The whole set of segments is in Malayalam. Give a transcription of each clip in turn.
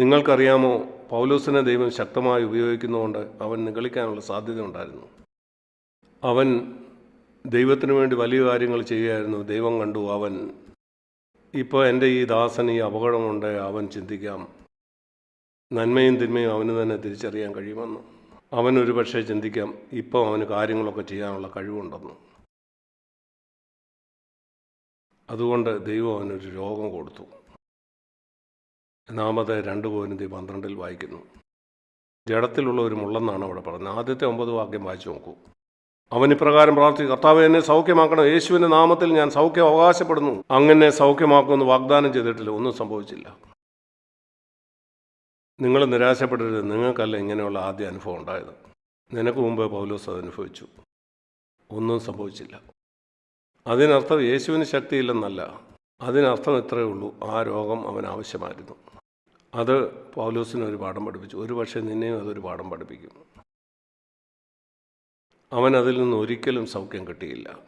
നിങ്ങൾക്കറിയാമോ പൗലോസിനെ ദൈവം ശക്തമായി ഉപയോഗിക്കുന്നതുകൊണ്ട് അവൻ നികളിക്കാനുള്ള സാധ്യത ഉണ്ടായിരുന്നു. അവൻ ദൈവത്തിനു വേണ്ടി വലിയ കാര്യങ്ങൾ ചെയ്യുമായിരുന്നു ദൈവം കണ്ടു അവൻ ഇപ്പോൾ എന്റെ ഈ ദാസൻ ഈ അപകടമുണ്ട് അവൻ ചിന്തിക്കാം. നന്മയും തിന്മയും അവന് തന്നെ തിരിച്ചറിയാൻ കഴിയുമെന്ന്. അവൻ ഒരു പക്ഷേ ചിന്തിക്കാം ഇപ്പോൾ അവന് കാര്യങ്ങളൊക്കെ ചെയ്യാനുള്ള കഴിവുണ്ടെന്ന്. അതുകൊണ്ട് ദൈവം അവനൊരു രോഗം കൊടുത്തു. നാമത് രണ്ട് പോയിന്റ് പന്ത്രണ്ടിൽ വായിക്കുന്നു. ജഡത്തിലുള്ള ഒരു മുള്ളെന്നാണ് അവിടെ പറയുന്നത് ആദ്യത്തെ ഒമ്പത് വാക്യം വായിച്ചു നോക്കൂ. അവൻ ഇപ്രകാരം പ്രാർത്ഥി കർത്താവ് എന്നെ സൗഖ്യമാക്കണം യേശുവിന്റെ നാമത്തിൽ ഞാൻ സൗഖ്യം അവകാശപ്പെടുന്നു. അങ്ങനെ സൗഖ്യമാക്കുമെന്ന് വാഗ്ദാനം ചെയ്തിട്ടില്ല. ഒന്നും സംഭവിച്ചില്ല. നിങ്ങൾ നിരാശപ്പെടരുത്. നിങ്ങൾക്കല്ല ഇങ്ങനെയുള്ള ആദ്യ അനുഭവം ഉണ്ടായത്. നിനക്ക് മുമ്പ് പൗലോസ് അത് അനുഭവിച്ചു. ഒന്നും സംഭവിച്ചില്ല. അതിനർത്ഥം യേശുവിന് ശക്തിയില്ലെന്നല്ല. അതിനർത്ഥം ഇത്രയേ ഉള്ളൂ. ആ രോഗം അവൻ ആവശ്യമായിരുന്നു. അത് പൗലോസിന് ഒരു പാഠം പഠിപ്പിച്ചു. ഒരു പക്ഷേ നിന്നെയും അതൊരു പാഠം പഠിപ്പിക്കും. അവൻ അതിൽ നിന്ന് ഒരിക്കലും സൗഖ്യം കിട്ടിയില്ല.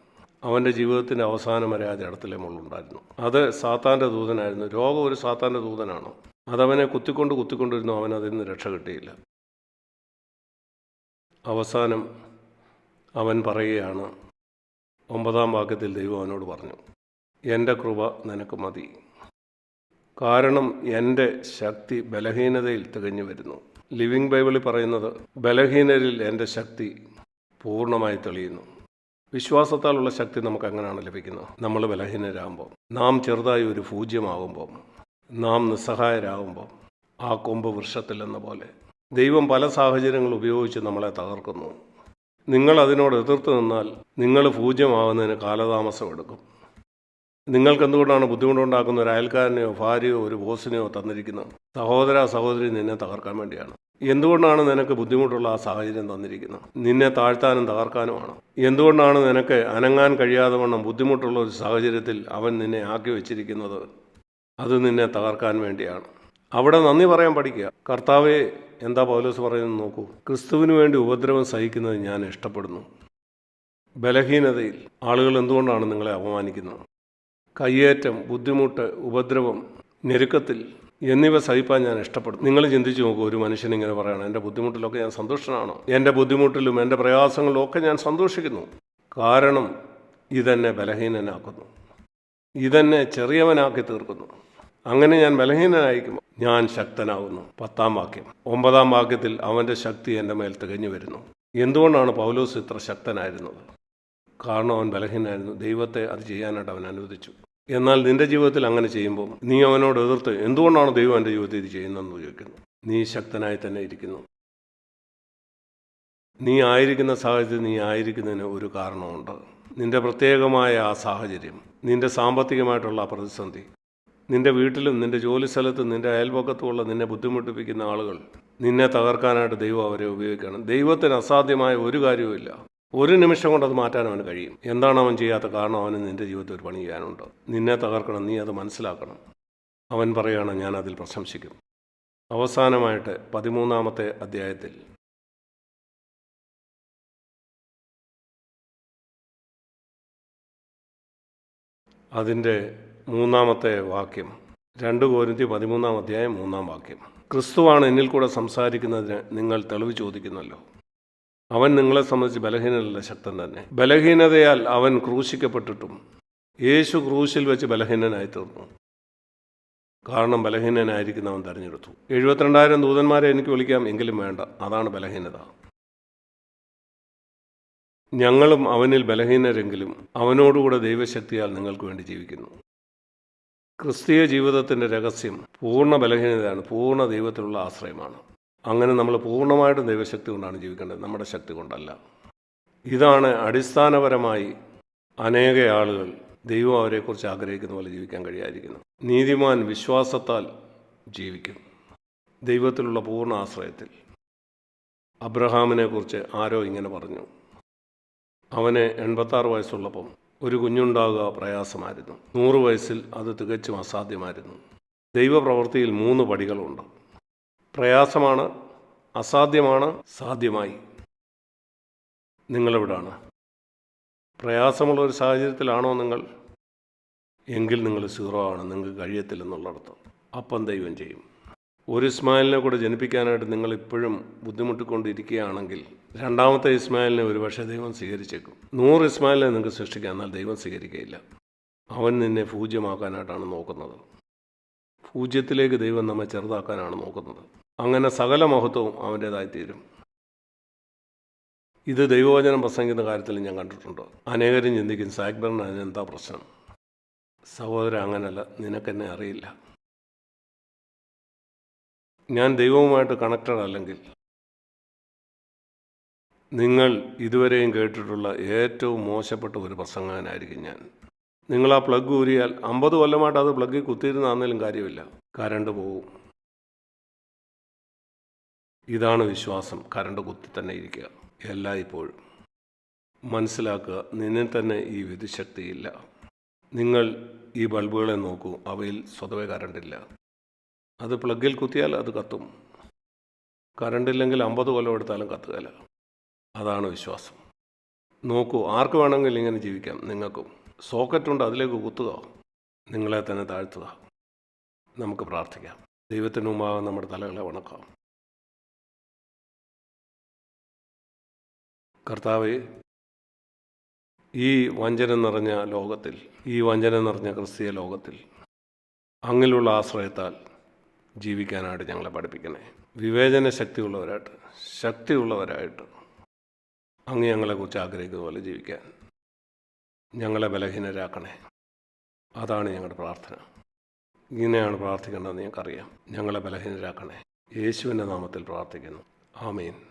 അവന്റെ ജീവിതത്തിന്റെ അവസാനം വരെ ആ ജടത്തിലെ മുള്ളുണ്ടായിരുന്നു അത് സാത്താന്റെ ദൂതനായിരുന്നു. രോഗം ഒരു സാത്താന്റെ ദൂതനാണ്? അതവനെ കുത്തിക്കൊണ്ട് കുത്തിക്കൊണ്ടിരുന്നു. അവൻ അതിൽ നിന്ന് രക്ഷ കിട്ടിയില്ല. അവസാനം അവൻ പറയുകയാണ് ഒമ്പതാം വാക്യത്തിൽ ദൈവം അവനോട് പറഞ്ഞു എന്റെ കൃപ നിനക്ക് മതി. കാരണം എന്റെ ശക്തി ബലഹീനതയിൽ തികഞ്ഞു വരുന്നു. ലിവിംഗ് ബൈബിളിൽ പറയുന്നത് ബലഹീനരിൽ എന്റെ ശക്തി പൂർണമായി തെളിയുന്നു. വിശ്വാസത്താലുള്ള ശക്തി നമുക്ക് അങ്ങനെയാണ് ലഭിക്കുന്നത്? നമ്മൾ ബലഹീനരാകുമ്പോൾ നാം ചെറുതായി ഒരു പൂജ്യമാകുമ്പോൾ നാം നിസ്സഹായരാകുമ്പോൾ ആ കൊമ്പ് വൃക്ഷത്തിലെന്ന പോലെ ദൈവം പല സാഹചര്യങ്ങൾ ഉപയോഗിച്ച് നമ്മളെ തകർക്കുന്നു. നിങ്ങൾ അതിനോട് എതിർത്ത് നിന്നാൽ നിങ്ങൾ പൂജ്യമാകുന്നതിന് കാലതാമസം എടുക്കും. നിങ്ങൾക്ക് എന്തുകൊണ്ടാണ് ബുദ്ധിമുട്ടുണ്ടാക്കുന്ന ഒരു അയൽക്കാരനെയോ ഭാര്യയോ ഒരു ബോസിനെയോ തന്നിരിക്കുന്നത്? സഹോദര സഹോദരി നിന്നെ തകർക്കാൻ വേണ്ടിയാണ്. എന്തുകൊണ്ടാണ് നിനക്ക് ബുദ്ധിമുട്ടുള്ള ആ സാഹചര്യം തന്നിരിക്കുന്നത്? നിന്നെ താഴ്ത്താനും തകർക്കാനുമാണ്. എന്തുകൊണ്ടാണ് നിനക്ക് അനങ്ങാൻ കഴിയാതെ വണ്ണം ബുദ്ധിമുട്ടുള്ള ഒരു സാഹചര്യത്തിൽ അവൻ നിന്നെ ആക്കി വെച്ചിരിക്കുന്നത്? അത് നിന്നെ തകർക്കാൻ വേണ്ടിയാണ്. അവിടെ നന്ദി പറയാൻ പഠിക്കുക. കർത്താവെ എന്താ പൗലോസ് പറയുന്നത് നോക്കൂ. ക്രിസ്തുവിന് വേണ്ടി ഉപദ്രവം സഹിക്കുന്നത് ഞാൻ ഇഷ്ടപ്പെടുന്നു. ബലഹീനതയിൽ ആളുകൾ എന്തുകൊണ്ടാണ് നിങ്ങളെ അപമാനിക്കുന്നത്? കയ്യേറ്റം ബുദ്ധിമുട്ട് ഉപദ്രവം ഞെരുക്കത്തിൽ എന്നിവ സഹിപ്പാൻ ഞാൻ ഇഷ്ടപ്പെടും നിങ്ങൾ ചിന്തിച്ചു നോക്കൂ ഒരു മനുഷ്യൻ ഇങ്ങനെ പറയണം എന്റെ ബുദ്ധിമുട്ടിലൊക്കെ ഞാൻ സന്തുഷ്ടനാണോ? എന്റെ ബുദ്ധിമുട്ടിലും എന്റെ പ്രയാസങ്ങളിലും ഒക്കെ ഞാൻ സന്തോഷിക്കുന്നു. കാരണം ഇതെന്നെ ബലഹീനനാക്കുന്നു. ഇതെന്നെ ചെറിയവനാക്കി തീർക്കുന്നു. അങ്ങനെ ഞാൻ ബലഹീനനായിരിക്കുമ്പോൾ ഞാൻ ശക്തനാകുന്നു പത്താം വാക്യം. ഒമ്പതാം വാക്യത്തിൽ അവന്റെ ശക്തി എന്റെ മേൽ തികഞ്ഞു വരുന്നു. എന്തുകൊണ്ടാണ് പൗലോസ് ഇത്ര ശക്തനായിരുന്നത്? കാരണം അവൻ ബലഹീനായിരുന്നു. ദൈവത്തെ അത് ചെയ്യാനായിട്ട് അവൻ അനുവദിച്ചു. എന്നാൽ നിന്റെ ജീവിതത്തിൽ അങ്ങനെ ചെയ്യുമ്പോൾ നീ അവനോട് എതിർത്ത് എന്തുകൊണ്ടാണ് ദൈവം എന്റെ ജീവിതത്തിൽ ഇത് ചെയ്യുന്നതെന്ന് ചോദിക്കുന്നു. നീ ശക്തനായി തന്നെ ഇരിക്കുന്നു. നീ ആയിരിക്കുന്ന സാഹചര്യത്തിൽ നീ ആയിരിക്കുന്നതിന് ഒരു കാരണമുണ്ട്. നിന്റെ പ്രത്യേകമായ ആ സാഹചര്യം നിന്റെ സാമ്പത്തികമായിട്ടുള്ള പ്രതിസന്ധി നിന്റെ വീട്ടിലും നിന്റെ ജോലി സ്ഥലത്തും നിന്റെ അയൽപക്കത്തുമുള്ള നിന്നെ ബുദ്ധിമുട്ടിപ്പിക്കുന്ന ആളുകൾ നിന്നെ തകർക്കാനായിട്ട് ദൈവം അവരെ ഉപയോഗിക്കണം ദൈവത്തിന് അസാധ്യമായ ഒരു കാര്യവുമില്ല. ഒരു നിമിഷം കൊണ്ട് അത് മാറ്റാൻ അവന് കഴിയും. എന്താണ് അവൻ ചെയ്യാത്ത കാരണം അവന് നിന്റെ ജീവിതത്തിൽ ഒരു പണി ചെയ്യാനുണ്ട്? നിന്നെ തകർക്കണം നീ അത് മനസ്സിലാക്കണം. അവൻ പറയുകയാണ് ഞാൻ അതിൽ പ്രശംസിക്കും. അവസാനമായിട്ട് പതിമൂന്നാമത്തെ അധ്യായത്തിൽ. അതിന്റെ മൂന്നാമത്തെ വാക്യം. രണ്ട് കോരിന്തി പതിമൂന്നാം അധ്യായം മൂന്നാം വാക്യം. ക്രിസ്തുവാണ് എന്നിൽ കൂടെ സംസാരിക്കുന്നതിന് നിങ്ങൾ തെളിവ് ചോദിക്കുന്നല്ലോ. അവൻ നിങ്ങളെ സംബന്ധിച്ച് ബലഹീനനല്ല ശക്തൻ തന്നെ. ബലഹീനതയാൽ അവൻ ക്രൂശിക്കപ്പെട്ടിട്ടും യേശു ക്രൂശിൽ വെച്ച് ബലഹീനനായി തീർന്നു. കാരണം ബലഹീനനായിരിക്കുന്ന അവൻ തെരഞ്ഞെടുത്തു. എഴുപത്തിരണ്ടായിരം ദൂതന്മാരെ എനിക്ക് വിളിക്കാം എങ്കിലും വേണ്ട. അതാണ് ബലഹീനത. ഞങ്ങളും അവനിൽ ബലഹീനരെങ്കിലും അവനോടുകൂടെ ദൈവശക്തിയാൽ നിങ്ങൾക്ക് വേണ്ടി ജീവിക്കുന്നു. ക്രിസ്തീയ ജീവിതത്തിന്റെ രഹസ്യം പൂർണ ബലഹീനതയാണ് പൂർണ ദൈവത്തിലുള്ള ആശ്രയമാണ്. അങ്ങനെ നമ്മൾ പൂർണമായിട്ടും ദൈവശക്തി കൊണ്ടാണ് ജീവിക്കേണ്ടത്. നമ്മുടെ ശക്തി കൊണ്ടല്ല. ഇതാണ് അടിസ്ഥാനപരമായി അനേക ആളുകൾ ദൈവം അവരെക്കുറിച്ച് ആഗ്രഹിക്കുന്ന പോലെ ജീവിക്കാൻ കഴിയാതിരിക്കുന്നു. നീതിമാൻ വിശ്വാസത്താൽ ജീവിക്കും. ദൈവത്തിലുള്ള പൂർണ ആശ്രയത്തിൽ. അബ്രഹാമിനെക്കുറിച്ച് ആരോ ഇങ്ങനെ പറഞ്ഞു. അവന് എൺപത്താറ് വയസ്സുള്ളപ്പം ഒരു കുഞ്ഞുണ്ടാകുക പ്രയാസമായിരുന്നു. നൂറ് വയസ്സിൽ അത് തികച്ചും അസാധ്യമായിരുന്നു. ദൈവപ്രവൃത്തിയിൽ മൂന്ന് പടികളുണ്ട്. പ്രയാസമാണ് അസാധ്യമാണ് സാധ്യമായി. നിങ്ങളെവിടാണ്. പ്രയാസമുള്ള ഒരു സാഹചര്യത്തിലാണോ നിങ്ങൾ? എങ്കിൽ നിങ്ങൾ സീറോ ആണ് നിങ്ങൾക്ക് കഴിയത്തില്ലെന്നുള്ളടത്ത്. അപ്പം ദൈവം ചെയ്യും. ഒരു ഇസ്മായിലിനെ കൂടെ ജനിപ്പിക്കാനായിട്ട് നിങ്ങൾ ഇപ്പോഴും ബുദ്ധിമുട്ടിക്കൊണ്ടിരിക്കുകയാണെങ്കിൽ രണ്ടാമത്തെ ഇസ്മായിലിനെ ഒരുപക്ഷെ ദൈവം സ്വീകരിച്ചേക്കും. നൂറ് ഇസ്മായിലിനെ നിങ്ങൾക്ക് സൃഷ്ടിക്കാം എന്നാൽ ദൈവം സ്വീകരിക്കുകയില്ല. അവൻ നിന്നെ പൂജ്യമാക്കാനായിട്ടാണ് നോക്കുന്നത്. പൂജ്യത്തിലേക്ക് ദൈവം നമ്മെ ചെറുതാക്കാനാണ് നോക്കുന്നത്. അങ്ങനെ സകല മഹത്വവും അവന്റേതായി തീരും. ഇത് ദൈവവചനം പ്രസംഗിക്കുന്ന കാര്യത്തിൽ ഞാൻ കണ്ടിട്ടുണ്ട്? അനേകരും ചിന്തിക്കും സാക്ബറിന് അതിനെന്താ പ്രശ്നം? സഹോദരൻ അങ്ങനല്ല നിനക്കെന്നെ അറിയില്ല. ഞാൻ ദൈവവുമായിട്ട് കണക്റ്റഡ് അല്ലെങ്കിൽ നിങ്ങൾ ഇതുവരെയും കേട്ടിട്ടുള്ള ഏറ്റവും മോശപ്പെട്ട ഒരു പ്രസംഗകനായിരിക്കും ഞാൻ. നിങ്ങൾ ആ പ്ലഗ് ഊരിയാൽ അമ്പത് കൊല്ലമായിട്ട് അത് പ്ലഗിൽ കുത്തിയിരുന്നാന്നേലും കാര്യമില്ല. കരണ്ട് പോവും. ഇതാണ് വിശ്വാസം. കരണ്ട് കുത്തി തന്നെ ഇരിക്കുക. എല്ലായ്പ്പോഴും. മനസ്സിലാക്കുക നിന്നെ തന്നെ ഈ വിധിശക്തിയില്ല. നിങ്ങൾ ഈ ബൾബുകളെ നോക്കൂ അവയിൽ സ്വതവേ കരണ്ടില്ല. അത് പ്ലഗിൽ കുത്തിയാൽ അത് കത്തും. കരണ്ടില്ലെങ്കിൽ അമ്പത് കൊല്ലം എടുത്താലും കത്തുകയില്ല. അതാണ് വിശ്വാസം. നോക്കൂ ആർക്ക് വേണമെങ്കിൽ ഇങ്ങനെ ജീവിക്കാം. നിങ്ങൾക്കും. സോക്കറ്റുണ്ട് അതിലേക്ക് കുത്തുക. നിങ്ങളെ തന്നെ താഴ്ത്തുക. നമുക്ക് പ്രാർത്ഥിക്കാം. ദൈവത്തിന് മുമ്പാകെ നമ്മുടെ തലകളെ വണക്കാം കർത്താവെ ഈ വഞ്ചന നിറഞ്ഞ ലോകത്തിൽ ഈ വഞ്ചന നിറഞ്ഞ ക്രിസ്തീയ ലോകത്തിൽ അങ്ങിലുള്ള ആശ്രയത്താൽ ജീവിക്കാനായിട്ട് ഞങ്ങളെ പഠിപ്പിക്കണേ. വിവേചന ശക്തിയുള്ളവരായിട്ട് ശക്തിയുള്ളവരായിട്ട് അങ്ങ് ഞങ്ങളെക്കുറിച്ച് ആഗ്രഹിക്കുന്ന പോലെ ജീവിക്കാൻ ഞങ്ങളെ ബലഹീനരാക്കണേ. അതാണ് ഞങ്ങളുടെ പ്രാർത്ഥന. ഇങ്ങനെയാണ് പ്രാർത്ഥിക്കേണ്ടതെന്ന് ഞങ്ങൾക്കറിയാം. ഞങ്ങളെ ബലഹീനരാക്കണേ. യേശുവിന്റെ നാമത്തിൽ പ്രാർത്ഥിക്കുന്നു. ആമീൻ.